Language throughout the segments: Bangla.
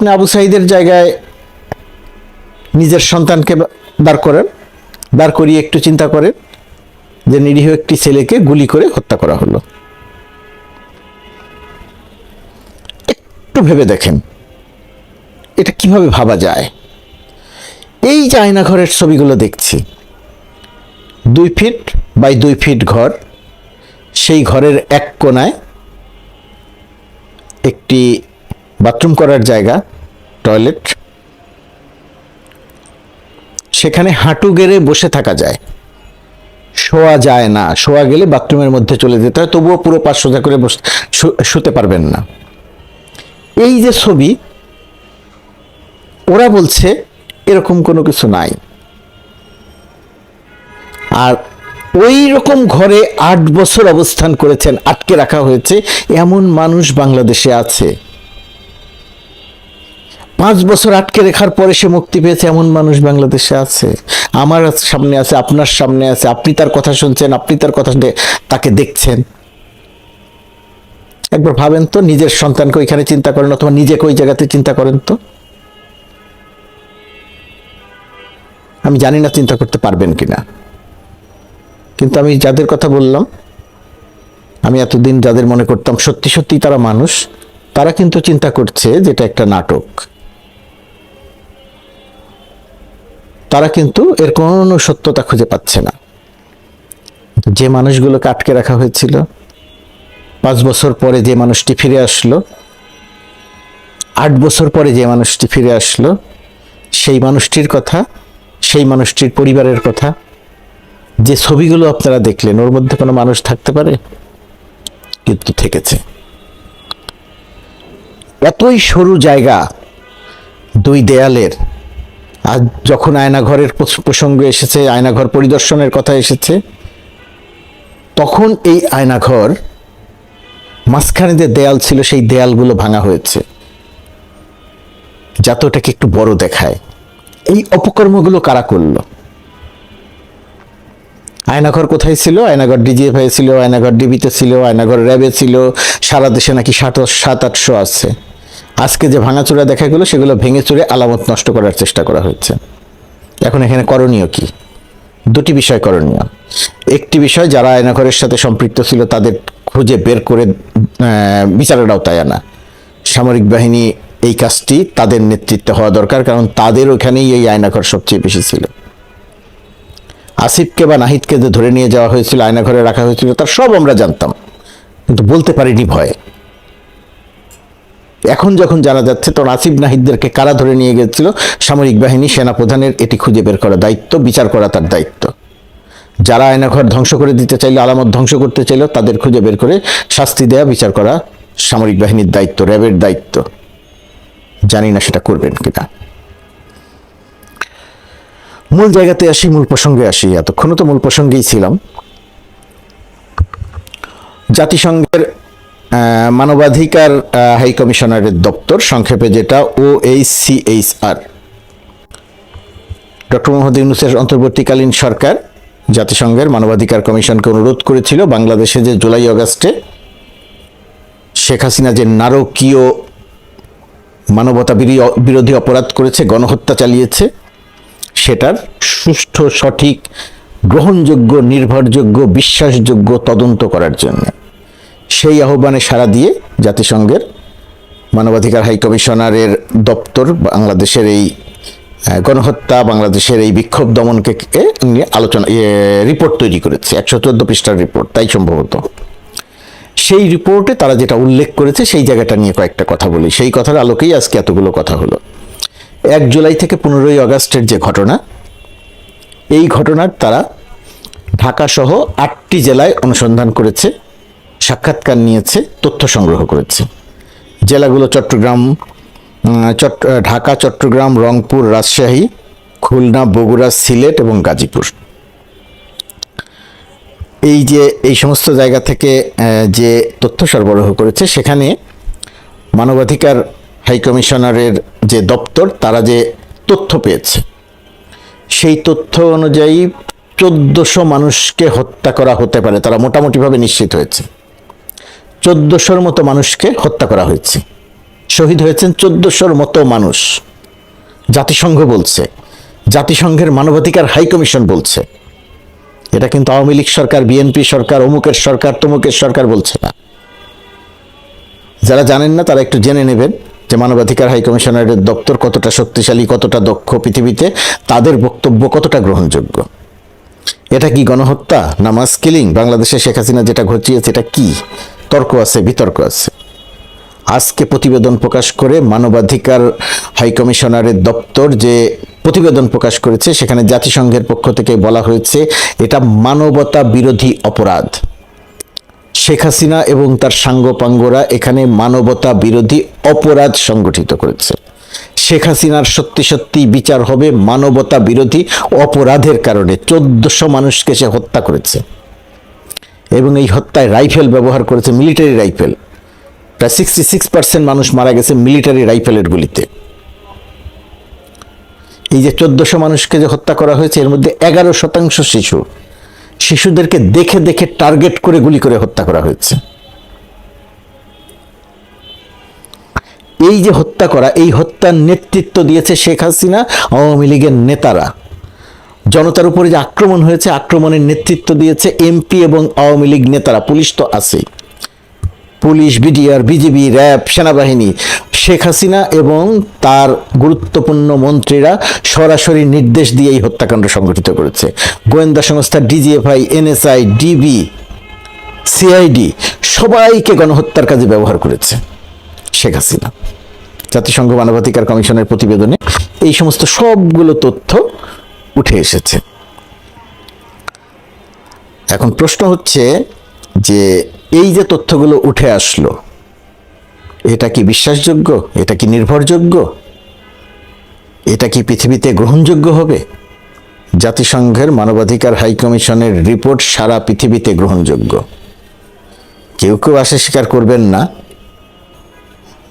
আপনি আবু সাইদের জায়গায় নিজের সন্তানকে দাঁড় করেন, দাঁড় করিয়ে একটু চিন্তা করেন যে নিরীহ একটি ছেলেকে গুলি করে হত্যা করা হলো। একটু ভেবে দেখেন, এটা কীভাবে ভাবা যায়? এই যে আয়নাঘরের ছবিগুলো দেখছি, দুই ফিট বাই দুই ফিট ঘর, সেই ঘরের এক কোনায় একটি বাথরুম করার জায়গা, টয়লেট। সেখানে হাঁটু গেড়ে বসে থাকা যায়। শোয়া যায় না, শোয়া গেলে বাথরুমের মধ্যে চলে যেতে হয়, তবুও পুরো পাশ সোজা করে বস শুতে পারবেন না। এই যে ছবি, ওরা বলছে এরকম কোনো কিছু নাই। আর ওই রকম ঘরে আট বছর অবস্থান করেছেন, আটকে রাখা হয়েছে, এমন মানুষ বাংলাদেশে আছে। পাঁচ বছর আটকে রেখার পরে সে মুক্তি পেয়েছে এমন মানুষ বাংলাদেশে আছে। আমার সামনে আছে, আপনার সামনে আছে, আপনি তার কথা শুনছেন, আপনি তার কথা তাকে দেখছেন। একবার ভাবেন তো, নিজের সন্তানকে ওইখানে চিন্তা করেন অথবা নিজেকে ওই জায়গাতে চিন্তা করেন তো। আমি জানি না চিন্তা করতে পারবেন কিনা। কিন্তু আমি যাদের কথা বললাম, আমি এতদিন যাদের মনে করতাম সত্যি সত্যি তারা মানুষ, তারা কিন্তু চিন্তা করছে যেটা একটা নাটক। তারা কিন্তু এর কোনো সত্যতা খুঁজে পাচ্ছে না। যে মানুষগুলোকে আটকে রাখা হয়েছিল, পাঁচ বছর পরে যে মানুষটি ফিরে আসলো, আট বছর পরে যে মানুষটি ফিরে আসলো, সেই মানুষটির কথা, সেই মানুষটির পরিবারের কথা, যে ছবিগুলো আপনারা দেখলেন, ওর মধ্যে কোনো মানুষ থাকতে পারে? কিন্তু থেকেছে। এতই সরু জায়গা, দুই দেয়ালের আজ যখন আয়নাঘরের প্রস- প্রসঙ্গ এসেছে, আয়নাঘর পরিদর্শনের কথা এসেছে, তখন এই আয়নাঘর মাঝখানে যে দেয়াল ছিল, সেই দেয়ালগুলো ভাঙা হয়েছে, যাতে ওটাকে একটু বড় দেখায়। এই অপকর্মগুলো কারা করল? আয়নাঘর কোথায় ছিল? আয়নাঘর ডিজিএফআই ছিল, আয়নাঘর ডিবিতে ছিল, আয়নাঘর র্যাবে ছিল, সারা দেশে নাকি সাত সাত, আটশো আছে। আজকে যে ভাঙাচোরা দেখা গেলো সেগুলো ভেঙে চুরে আলামত নষ্ট করার চেষ্টা করা হয়েছে। এখন এখানে করণীয় কি? দুটি বিষয় করণীয়। একটি বিষয়, যারা আয়নাঘরের সাথে সম্পৃক্ত ছিল, তাদের খুঁজে বের করে বিচারের আওতায় আনা। সামরিক বাহিনী এই কাজটি তাদের নেতৃত্বে হওয়া দরকার, কারণ তাদের ওখানেই এই আয়নাঘর সবচেয়ে বেশি ছিল। আসিফকে বা নাহিদকে যে ধরে নিয়ে যাওয়া হয়েছিল, আয়নাঘরে রাখা হয়েছিল, তার সব আমরা জানতাম। কিন্তু বলতে পারিনি ভয়ে। এখন যখন জানা যাচ্ছে তখন আসিফ নাহিদদেরকে কারা ধরে নিয়ে গেছিল? সামরিক বাহিনী, সেনাপ্রধানের, এটি খুঁজে বের করা দায়িত্ব, বিচার করা তার দায়িত্ব। যারা আয়নাঘর ধ্বংস করে দিতে চাইলো, আলামত ধ্বংস করতে চাইলো, তাদের খুঁজে বের করে শাস্তি দেয়া, বিচার করা সামরিক বাহিনীর দায়িত্ব, র্যাবের দায়িত্ব। জানি না সেটা করবেন কিনা। মূল জায়গাতে আসি, মূল প্রসঙ্গে আসি। এতক্ষণও তো মূল প্রসঙ্গেই ছিলাম। জাতিসংঘের মানবাধিকার হাই কমিশনারের দপ্তর, সংক্ষেপে যেটা O H C H R doctor Mohammad ইউনুসের অন্তর্বর্তীকালীন সরকার জাতিসংঘের মানবাধিকার কমিশনকে অনুরোধ করেছিল বাংলাদেশে যে জুলাই আগস্টে শেখ হাসিনা যে নারকীয় মানবতা বিরী- বিরোধী অপরাধ করেছে, গণহত্যা চালিয়েছে, সেটার সুষ্ঠু, সঠিক, গ্রহণযোগ্য, নির্ভরযোগ্য, বিশ্বাসযোগ্য তদন্ত করার জন্য। সেই আহ্বানে সাড়া দিয়ে জাতিসংঘের মানবাধিকার হাই কমিশনারের দপ্তর বাংলাদেশের এই গণহত্যা, বাংলাদেশের এই বিক্ষোভ দমনকে নিয়ে আলোচনা রিপোর্ট তৈরি করেছে, একশো চোদ্দ পৃষ্ঠার রিপোর্ট, তাই সম্ভবত। সেই রিপোর্টে তারা যেটা উল্লেখ করেছে, সেই জায়গাটা নিয়ে কয়েকটা কথা বলি। সেই কথার আলোকেই আজকে এতগুলো কথা হলো। এক জুলাই থেকে পনেরোই আগস্টের যে ঘটনা, এই ঘটনার তারা ঢাকা সহ আটটি জেলায় অনুসন্ধান করেছে। সাক্ষাৎকার নিয়েছে, তথ্য সংগ্রহ করেছে। জেলাগুলো চট্টগ্রাম চট্ট- ঢাকা, চট্টগ্রাম, রংপুর, রাজশাহী, খুলনা, বগুড়া, সিলেট এবং গাজীপুর। এই যে, এই সমস্ত জায়গা থেকে যে তথ্য সরবরাহ করেছে, সেখানে মানবাধিকার হাইকমিশনারের যে দপ্তর, তারা যে তথ্য পেয়েছে, সেই তথ্য অনুযায়ী চোদ্দশো মানুষকে হত্যা করা হতে পারে। তারা মোটামুটিভাবে নিশ্চিত হয়েছে। চোদ্দশোর মতো মানুষকে হত্যা করা হয়েছে। শহীদ হয়েছেন চোদ্দশোর মতো মানুষ। জাতিসংঘ বলছে। জাতিসংঘের মানবাধিকার হাই কমিশন বলছে। এটা কিন্তু আওয়ামী লীগ সরকার, বিএনপি সরকার, অমুকের সরকার, তমুকের সরকার বলছে না। যারা জানেন না, তারা একটু জেনে নেবেন যে মানবাধিকার হাই কমিশনারের দপ্তর কতটা শক্তিশালী, কতটা দক্ষ পৃথিবীতে, তাদের বক্তব্য কতটা গ্রহণযোগ্য। এটা কি গণহত্যা না মাস কিলিং? বাংলাদেশে শেখ হাসিনা যেটা ঘটিয়েছে, এটা কি? তর্ক আছে, বিতর্ক আছে। আজকে প্রতিবেদন প্রকাশ করে মানবাধিকার হাই কমিশনারের দপ্তর যে প্রতিবেদন প্রকাশ করেছে, সেখানে জাতিসংঘের পক্ষ থেকে বলা হয়েছে, এটা মানবতা বিরোধী অপরাধ। শেখ হাসিনা এবং তার সাঙ্গপাঙ্গরা এখানে মানবতা বিরোধী অপরাধ সংগঠিত করেছে। শেখ হাসিনার সত্যি সত্যি বিচার হবে মানবতা বিরোধী অপরাধের কারণে। চোদ্দশো মানুষকে সে হত্যা করেছে। এবং এই হত্যায় রাইফেল ব্যবহার করেছে, মিলিটারি রাইফেল। প্রায় সিক্সটি সিক্স পার্সেন্ট মানুষ মারা গেছে মিলিটারি রাইফেলের গুলিতে। এই যে চোদ্দশো মানুষকে যে হত্যা করা হয়েছে, এর মধ্যে এগারো শতাংশ শিশু। শিশুদেরকে দেখে দেখে টার্গেট করে গুলি করে হত্যা করা হয়েছে। এই যে হত্যা করা, এই হত্যার নেতৃত্ব দিয়েছে শেখ হাসিনা, আওয়ামী লীগের নেতারা। জনতার উপরে যে আক্রমণ হয়েছে, আক্রমণের নেতৃত্ব দিয়েছে এমপি এবং আওয়ামী লীগ নেতারা। পুলিশ তো আছেই পুলিশ, বিডিআর, বিজিবি, র্যাব, সেনাবাহিনী, শেখ হাসিনা এবং তার গুরুত্বপূর্ণ মন্ত্রীরা সরাসরি নির্দেশ দিয়ে এই হত্যাকাণ্ড সংগঠিত করেছে। গোয়েন্দা সংস্থা ডিজিএফআই, এনএসআই, ডিবি, সিআইডি সবাইকে গণহত্যার কাজে ব্যবহার করেছে শেখ হাসিনা। জাতিসংঘ মানবাধিকার কমিশনের প্রতিবেদনে এই সমস্ত সবগুলো তথ্য উঠে এসেছে। এখন প্রশ্ন হচ্ছে যে এই যে তথ্যগুলো উঠে আসলো, এটা কি বিশ্বাসযোগ্য? এটা কি নির্ভরযোগ্য? এটা কি পৃথিবীতে গ্রহণযোগ্য হবে? জাতিসংঘের মানবাধিকার হাই কমিশনের রিপোর্ট সারা পৃথিবীতে গ্রহণযোগ্য। কেউ কেউ আসে স্বীকার করবেন না।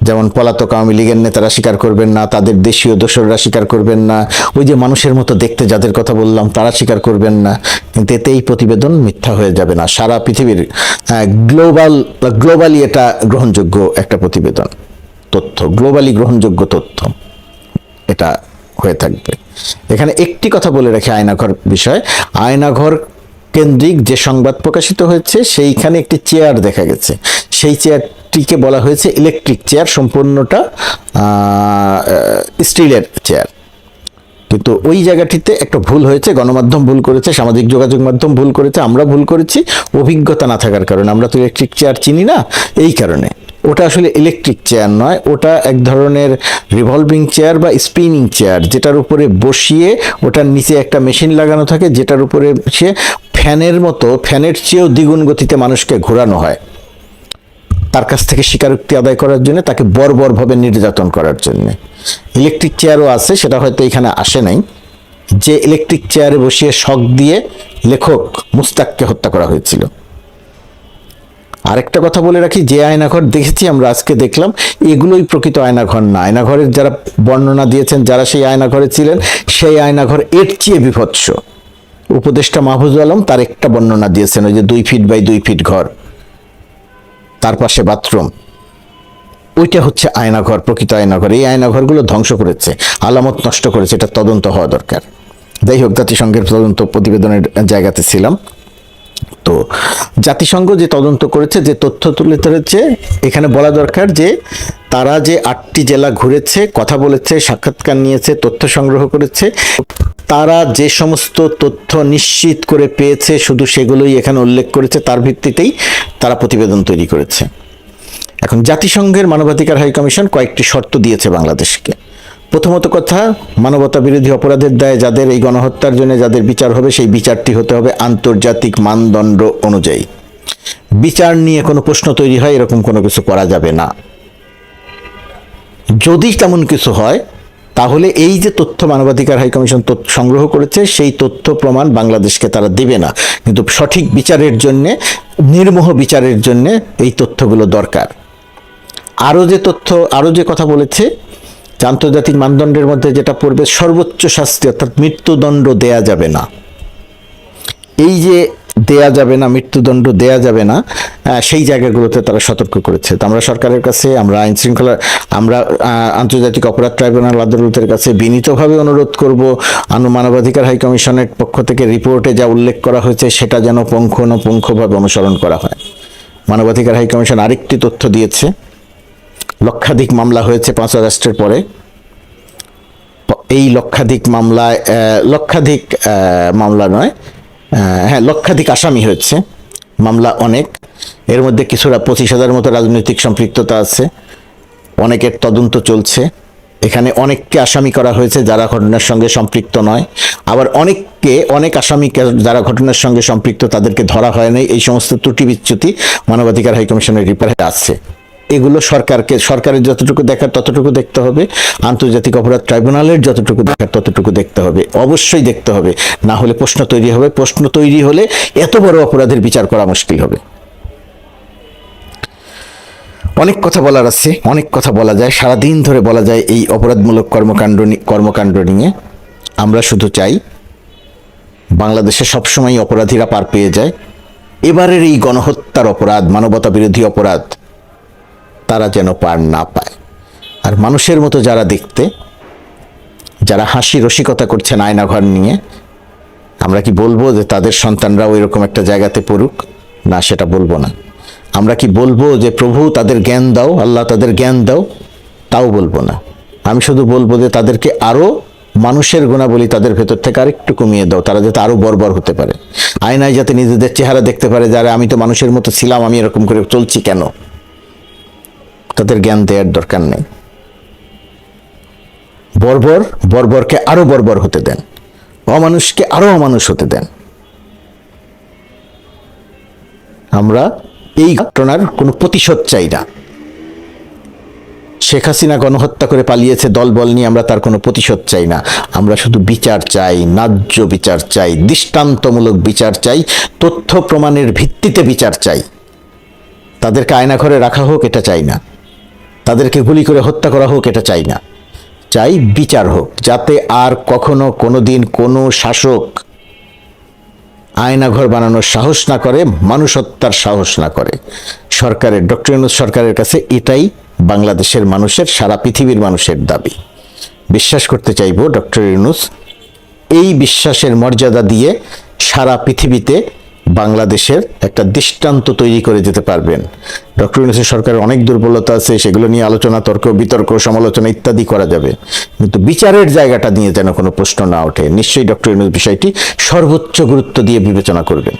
যেমন পলাতক আওয়ামী লীগের নেতারা স্বীকার করবেন না, তাদের দেশীয় দোসররা স্বীকার করবেন না। ওই যে মানুষের মতো দেখতে যাদের কথা বললাম, তারা স্বীকার করবেন না। কিন্তু এতে এই প্রতিবেদন মিথ্যা হয়ে যাবে না। সারা পৃথিবীর গ্লোবাল, গ্লোবালি এটা গ্রহণযোগ্য একটা প্রতিবেদন। তথ্য, গ্লোবালি গ্রহণযোগ্য তথ্য। এটা হয়ে থাকবে। এখানে একটি কথা বলে রাখি আয়নাঘর বিষয়। আয়নাঘর কেন্দ্রিক যে সংবাদ প্রকাশিত হয়েছে, সেইখানে একটি চেয়ার দেখা গেছে। সেই চেয়ারটিকে বলা হয়েছে ইলেকট্রিক চেয়ার সম্পূর্ণটা স্টিলের চেয়ার কিন্তু ওই জায়গাটিতে একটা ভুল হয়েছে, গণমাধ্যম ভুল করেছে, সামাজিক যোগাযোগ মাধ্যম ভুল করেছে, আমরা ভুল করেছি, অভিজ্ঞতা না থাকার কারণে। আমরা তো ইলেকট্রিক চেয়ার চিনি না, এই কারণে। ওটা আসলে ইলেকট্রিক চেয়ার নয়, ওটা এক ধরনের রিভলভিং চেয়ার বা স্পিনিং চেয়ার যেটার উপরে বসিয়ে ওটার নিচে একটা মেশিন লাগানো থাকে, যেটার উপরে সে ফ্যানের মতো, ফ্যানের চেয়েও দ্বিগুণ গতিতে মানুষকে ঘোরানো হয়। তার কাছ থেকে স্বীকারোক্তি আদায় করার জন্য তাকে বর্বরভাবে নির্যাতন করার জন্য। ইলেকট্রিক চেয়ারও আছে, সেটা হয়তো এখানে আসে নাই। যে ইলেকট্রিক চেয়ারে বসিয়ে শখ দিয়ে লেখক মুস্তাককে হত্যা করা হয়েছিল। আরেকটা কথা বলে রাখি, যে আয়নাঘর দেখেছি আমরা আজকে দেখলাম, এগুলোই প্রকৃত আয়নাঘর না। আয়নাঘরের যারা বর্ণনা দিয়েছেন, যারা সেই আয়নাঘরে ছিলেন, সেই আয়নাঘর এর চেয়ে বিভৎস। উপদেষ্টা মাহফুজুল আলম তার একটা বর্ণনা দিয়েছেন, ওই যে দুই ফিট বাই দুই ফিট ঘর। তার পাশে বাথরুম। ওইটা হচ্ছে আয়নাঘর, প্রকৃত আয়নাঘর। এই আয়নাঘরগুলো ধ্বংস করেছে, আলামত নষ্ট করেছে, এটা তদন্ত হওয়া দরকার। যাই হোক, জাতিসংঘের তদন্ত প্রতিবেদনের জায়গাতে ছিলাম। তো জাতিসংঘ যে তদন্ত করেছে, যে তথ্য তুলে ধরেছে, এখানে বলা দরকার যে তারা যে আটটি জেলা ঘুরেছে, কথা বলেছে, সাক্ষাৎকার নিয়েছে, তথ্য সংগ্রহ করেছে তারা যে সমস্ত তথ্য নিশ্চিত করে পেয়েছে, শুধু সেগুলোই এখানে উল্লেখ করেছে, তার ভিত্তিতেই তারা প্রতিবেদন তৈরি করেছে। এখন জাতিসংঘের মানবাধিকার হাই কমিশন কয়েকটি শর্ত দিয়েছে বাংলাদেশকে। প্রথমত কথা, মানবতা বিরোধী অপরাধের দায়ে যাদের এই গণহত্যার জন্য যাদের বিচার হবে, সেই বিচারটি হতে হবে আন্তর্জাতিক মানদণ্ড অনুযায়ী। বিচার নিয়ে কোনো প্রশ্ন তৈরি হয়, এরকম কোনো কিছু করা যাবে না। যদি তেমন কিছু হয় তাহলে এই যে তথ্য মানবাধিকার হাই কমিশন তথ্য সংগ্রহ করেছে, সেই তথ্য প্রমাণ বাংলাদেশকে তারা দেবে না। কিন্তু সঠিক বিচারের জন্য, নির্মোহ বিচারের জন্য এই তথ্যগুলো দরকার। আরও যে তথ্য, আরও যে কথা বলেছে আন্তর্জাতিক মানদণ্ডের মধ্যে যেটা পড়বে, সর্বোচ্চ শাস্তি অর্থাৎ মৃত্যুদণ্ড দেয়া যাবে না। এই যে দেয়া যাবে না, মৃত্যুদণ্ড দেয়া যাবে না সেই জায়গাগুলোতে তারা সতর্ক করেছে। তো আমরা সরকারের কাছে, আমরা আইন শৃঙ্খলা আমরা আন্তর্জাতিক অপরাধ ট্রাইব্যুনাল আদালতের কাছে বিনীতভাবে অনুরোধ করব আনু মানবাধিকার হাই কমিশনের পক্ষ থেকে রিপোর্টে যা উল্লেখ করা হয়েছে সেটা যেন পুঙ্খানুপুঙ্খভাবে অনুসরণ করা হয়। মানবাধিকার হাই কমিশন আরেকটি তথ্য দিয়েছে। লক্ষাধিক মামলা হয়েছে পাঁচ আগস্টের পরে। এই লক্ষাধিক মামলায় লক্ষাধিক মামলা নয় হ্যাঁ লক্ষাধিক আসামি হয়েছে। মামলা অনেক। এর মধ্যে কিছুটা পঁচিশ হাজার মতো রাজনৈতিক সম্পৃক্ততা আছে। অনেকের তদন্ত চলছে। এখানে অনেককে আসামি করা হয়েছে যারা ঘটনার সঙ্গে সম্পৃক্ত নয়। আবার অনেককে, অনেক আসামিকে যারা ঘটনার সঙ্গে সম্পৃক্ত তাদেরকে ধরা হয় নাই। এই সমস্ত ত্রুটি বিচ্যুতি মানবাধিকার হাইকমিশনের রিপোর্টে আছে। এগুলো সরকারকে, সরকারের যতটুকু দেখার ততটুকু দেখতে হবে, আন্তর্জাতিক অপরাধ ট্রাইব্যুনালের যতটুকু দেখার ততটুকু দেখতে হবে, অবশ্যই দেখতে হবে। না হলে প্রশ্ন তৈরি হবে, প্রশ্ন তৈরি হলে এত বড় অপরাধের বিচার করা মুশকিল হবে। অনেক কথা বলার আছে, অনেক কথা বলা যায়, সারাদিন ধরে বলা যায় এই অপরাধমূলক কর্মকাণ্ড কর্মকাণ্ড নিয়ে। আমরা শুধু চাই, বাংলাদেশে সবসময় অপরাধীরা পার পেয়ে যায়। এবারের এই গণহত্যার অপরাধ মানবতা বিরোধী অপরাধ তারা যেন পার না পায়। আর মানুষের মতো যারা দেখতে, যারা হাসি রসিকতা করছেন আয়নাঘর নিয়ে, আমরা কি বলব যে তাদের সন্তানরাও এরকম একটা জায়গাতে পড়ুক? না, সেটা বলব না। আমরা কি বলব যে প্রভু তাদের জ্ঞান দাও, আল্লাহ তাদের জ্ঞান দাও? তাও বলব না। আমি শুধু বলব যে তাদেরকে আরও মানুষের গুণাবলী তাদের ভেতর থেকে আরেকটু কমিয়ে দাও, তারা যাতে আরও বর্বর হতে পারে। আয়নায় যাতে নিজেদের চেহারা দেখতে পারে যারা আমি তো মানুষের মতো ছিলাম, আমি এরকম করে চলছি কেন? তাদের জ্ঞান দেওয়ার দরকার নেই। বর্বর বর্বরকে আরও বর্বর হতে দেন। অমানুষকে আরও অমানুষ হতে দেন। আমরা এই ঘটনার কোনো প্রতিশোধ চাই না। শেখ হাসিনা গণহত্যা করে পালিয়েছে দলবল নিয়ে আমরা তার কোনো প্রতিশোধ চাই না। আমরা শুধু বিচার চাই, ন্যায্য বিচার চাই, দৃষ্টান্তমূলক বিচার চাই, তথ্য প্রমাণের ভিত্তিতে বিচার চাই। তাদেরকে আয়নাঘরে রাখা হোক, এটা চাই না। তাদেরকে গুলি করে হত্যা করা হোক, এটা চাই না। চাই বিচার হোক, যাতে আর কখনো কোনোদিন কোনো শাসক আয়নাঘর বানানোর সাহস না করে মানুষ হত্যার সাহস না করে। সরকারের, ডক্টর ইউনুস সরকারের কাছে এটাই বাংলাদেশের মানুষের, সারা পৃথিবীর মানুষের দাবি। বিশ্বাস করতে চাইব, ডক্টর ইউনুস, এই বিশ্বাসের মর্যাদা দিয়ে সারা পৃথিবীতে বাংলাদেশের একটা দৃষ্টান্ত তৈরি করে যেতে পারবেন। ডক্টর ইউনুসের সরকারের অনেক দুর্বলতা আছে, সেগুলো নিয়ে আলোচনা, তর্ক, বিতর্ক, সমালোচনা ইত্যাদি করা যাবে। কিন্তু বিচারের জায়গাটা নিয়ে যেন কোনো প্রশ্ন না ওঠে, নিশ্চয়ই ডক্টর ইউনুস বিষয়টি সর্বোচ্চ গুরুত্ব দিয়ে বিবেচনা করবেন।